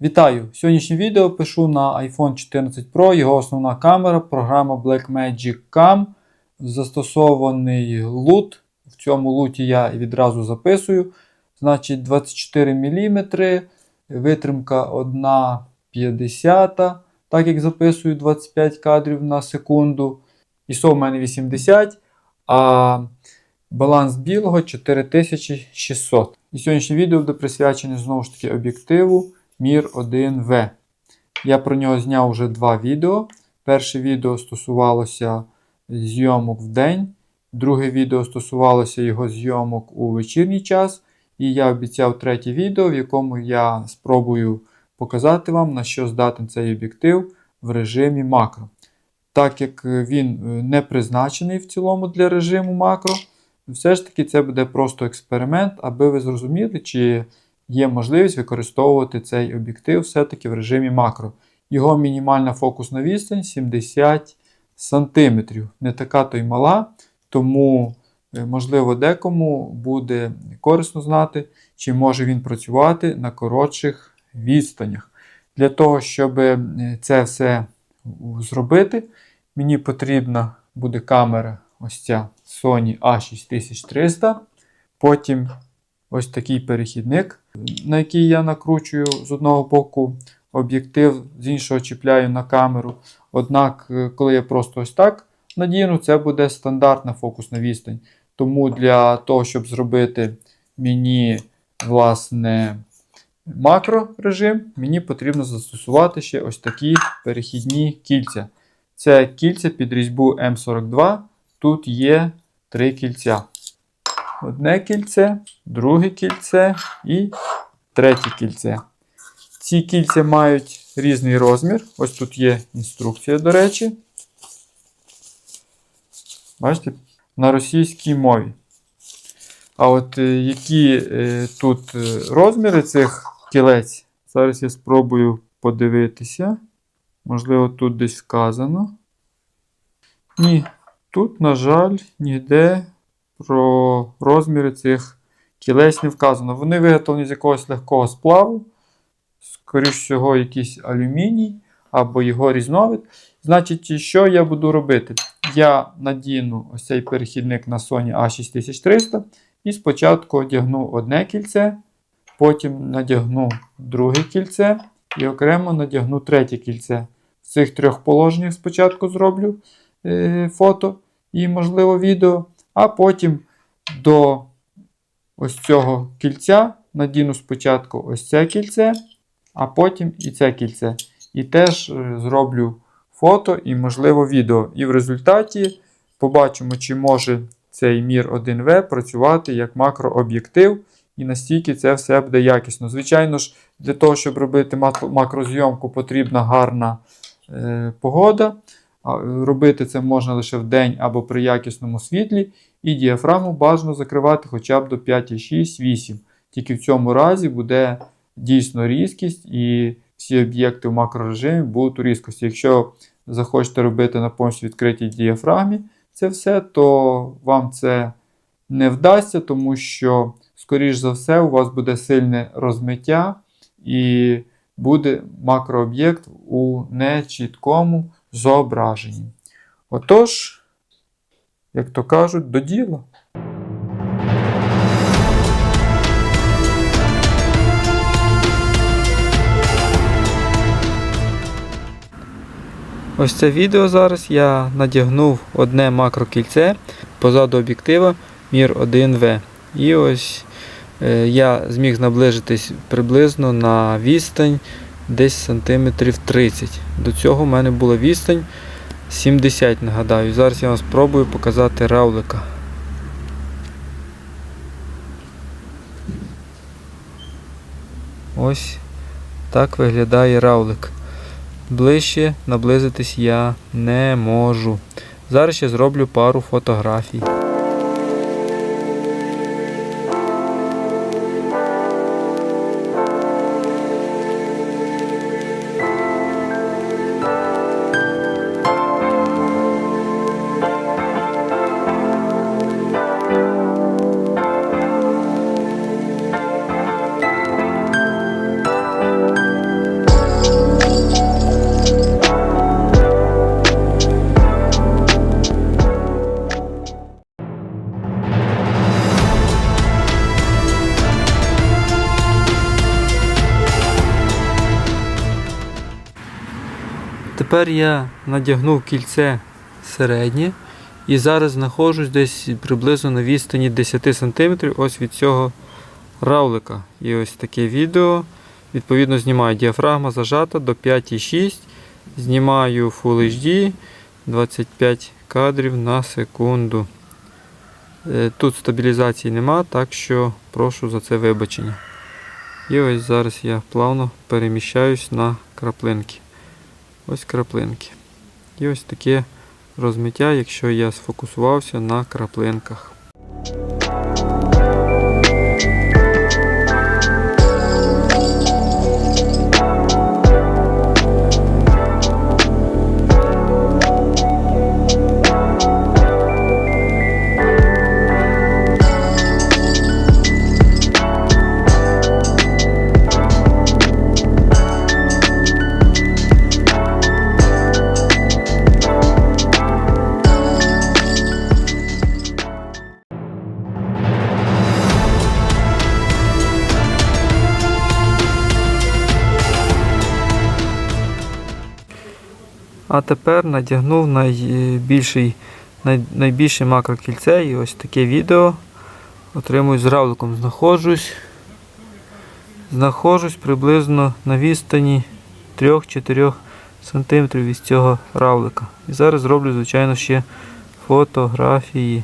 Вітаю! Сьогоднішнє відео пишу на iPhone 14 Pro, його основна камера, програма Blackmagic Cam, застосований лут. В цьому луті я відразу записую. Значить, 24 мм, витримка 1,50, так як записую 25 кадрів на секунду. ISO в мене 80, а баланс білого 4600. І сьогоднішнє відео буде присвячене знову ж таки об'єктиву. Mir 1V. Я про нього зняв вже два відео. Перше відео стосувалося зйомок в день, друге відео стосувалося його зйомок у вечірній час. І я обіцяв третє відео, в якому я спробую показати вам, на що здатен цей об'єктив в режимі макро. Так як він не призначений в цілому для режиму макро, все ж таки це буде просто експеримент, аби ви зрозуміли, чи є можливість використовувати цей об'єктив все-таки в режимі макро. Його мінімальна фокусна відстань 70 см. Не така то й мала, тому, можливо, декому буде корисно знати, чи може він працювати на коротших відстанях. Для того, щоб це все зробити, мені потрібна буде камера ось ця Sony A6300. Потім ось такий перехідник, на який я накручую з одного боку об'єктив, з іншого чіпляю на камеру. Однак, коли я просто ось так надіну, це буде стандартна фокусна відстань. Тому для того, щоб зробити мені, власне, макро режим, мені потрібно застосувати ще ось такі перехідні кільця. Це кільця під різьбу М42. Тут є три кільця. Одне кільце, друге кільце і третє кільце. Ці кільця мають різний розмір. Ось тут є інструкція, до речі. Бачите, на російській мові. А от е, які е, тут е, розміри цих кілець, зараз я спробую подивитися. Можливо, тут десь вказано. Ні, тут, на жаль, ніде про розміри цих кілець не вказано. Вони виготовлені з якогось легкого сплаву, скоріш всього, якийсь алюміній або його різновид. Значить, що я буду робити? Я надіну ось цей перехідник на Sony A6300 і спочатку одягну одне кільце, потім надягну друге кільце і окремо надягну третє кільце. В цих трьох положеннях спочатку зроблю е, фото і, можливо, відео. А потім до ось цього кільця надіну спочатку ось це кільце, а потім і це кільце. І теж е, зроблю фото і, можливо, відео. І в результаті побачимо, чи може цей Mir 1V працювати як макрооб'єктив, і настільки це все буде якісно. Звичайно ж, для того, щоб робити макрозйомку, потрібна гарна е, погода. Робити це можна лише в день або при якісному світлі, і діафрагму бажано закривати хоча б до 5,6-8. Тільки в цьому разі буде дійсно різкість, і всі об'єкти в макрорежимі будуть у різкості. Якщо захочете робити на повністю відкритій діафрагмі це все, то вам це не вдасться, тому що, скоріш за все, у вас буде сильне розмиття і буде макрооб'єкт у нечіткому зображенні. Отож, як то кажуть, до діла. Ось це відео зараз я надягнув одне макрокільце позаду об'єктива Mir 1V. І ось е, я зміг наближитись приблизно на відстань десь сантиметрів 30. До цього в мене була відстань 70, нагадаю. Зараз я вам спробую показати равлика. Ось так виглядає равлик. Ближче наблизитись я не можу. Зараз ще зроблю пару фотографій. Тепер я надягнув кільце середнє і зараз знаходжусь десь приблизно на відстані 10 см ось від цього равлика. І ось таке відео. Відповідно, знімаю діафрагма зажата до 5,6. Знімаю Full HD 25 кадрів на секунду. Е, Тут стабілізації нема, так що прошу за це вибачення. І ось зараз я плавно переміщаюсь на краплинки. Ось краплинки. І ось таке розмиття, якщо я сфокусувався на краплинках. А тепер надягнув найбільший, най, найбільше макрокільце і ось таке відео. Отримую з равликом. Знаходжусь. Знаходжусь приблизно на відстані 3-4 см від цього равлика. І зараз зроблю, звичайно, ще фотографії.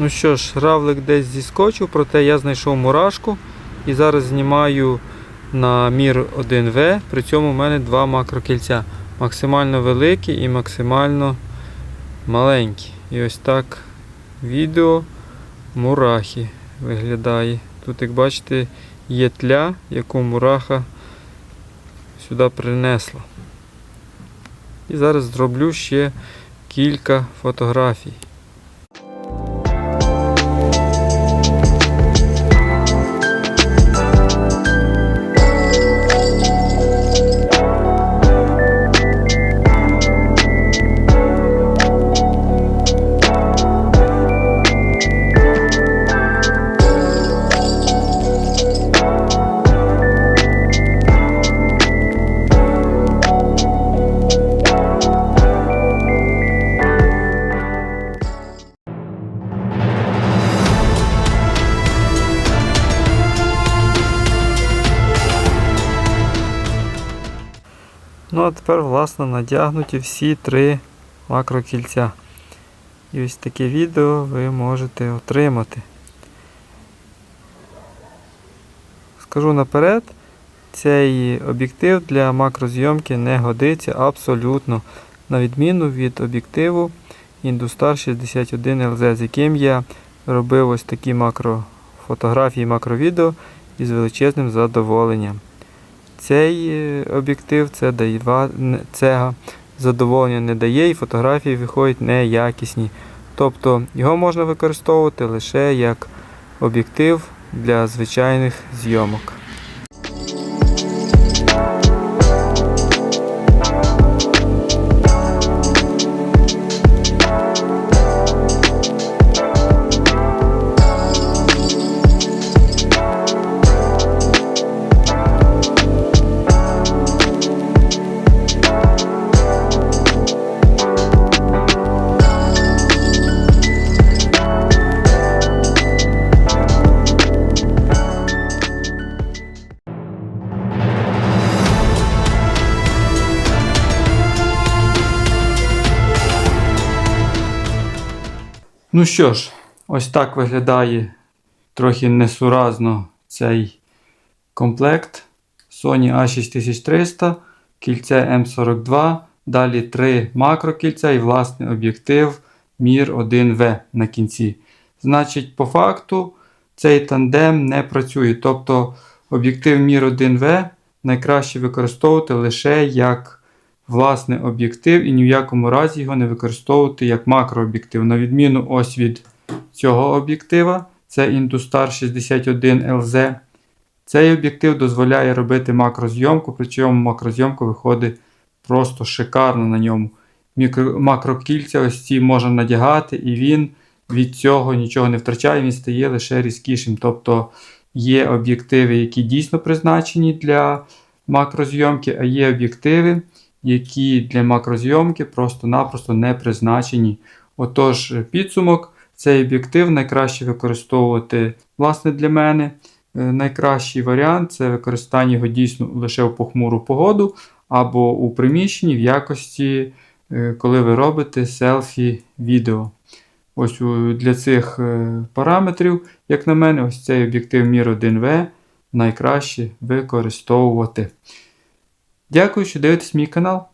Ну що ж, равлик десь зіскочив, проте я знайшов мурашку і зараз знімаю на мір 1В. При цьому в мене два макрокільця. Максимально великі і максимально маленькі. І ось так відео мурахи виглядає. Тут, як бачите, є тля, яку мураха сюди принесла. І зараз зроблю ще кілька фотографій. Ну а тепер, власне, надягнуті всі три макрокільця. І ось таке відео ви можете отримати. Скажу наперед, цей об'єктив для макрозйомки не годиться абсолютно, на відміну від об'єктиву Industar 61 LZ, з яким я робив ось такі макрофотографії, макровідео із величезним задоволенням. Цей е, об'єктив це не- задоволення не дає і фотографії виходять неякісні. Тобто його можна використовувати лише як об'єктив для звичайних зйомок. Ну що ж, ось так виглядає трохи несуразно цей комплект Sony A6300, кільце М42, далі три макрокільця і власне об'єктив Mir 1V на кінці. Значить, по факту, цей тандем не працює. Тобто об'єктив Мір 1В найкраще використовувати лише як власне об'єктив і ні в якому разі його не використовувати як макрооб'єктив. На відміну ось від цього об'єктива, це Industar 61 LZ. Цей об'єктив дозволяє робити макрозйомку, причому макрозйомка виходить просто шикарно на ньому. Мікро, макрокільця ось ці можна надягати, і він від цього нічого не втрачає, він стає лише різкішим. Тобто є об'єктиви, які дійсно призначені для макрозйомки, а є об'єктиви, які для макрозйомки просто-напросто не призначені. Отож, підсумок, цей об'єктив найкраще використовувати власне для мене. Е, Найкращий варіант це використання його дійсно лише в похмуру погоду або у приміщенні в якості, е, коли ви робите селфі-відео. Ось для цих е, параметрів, як на мене, ось цей об'єктив Мір 1В найкраще використовувати. Дякую, що дивитесь мій канал.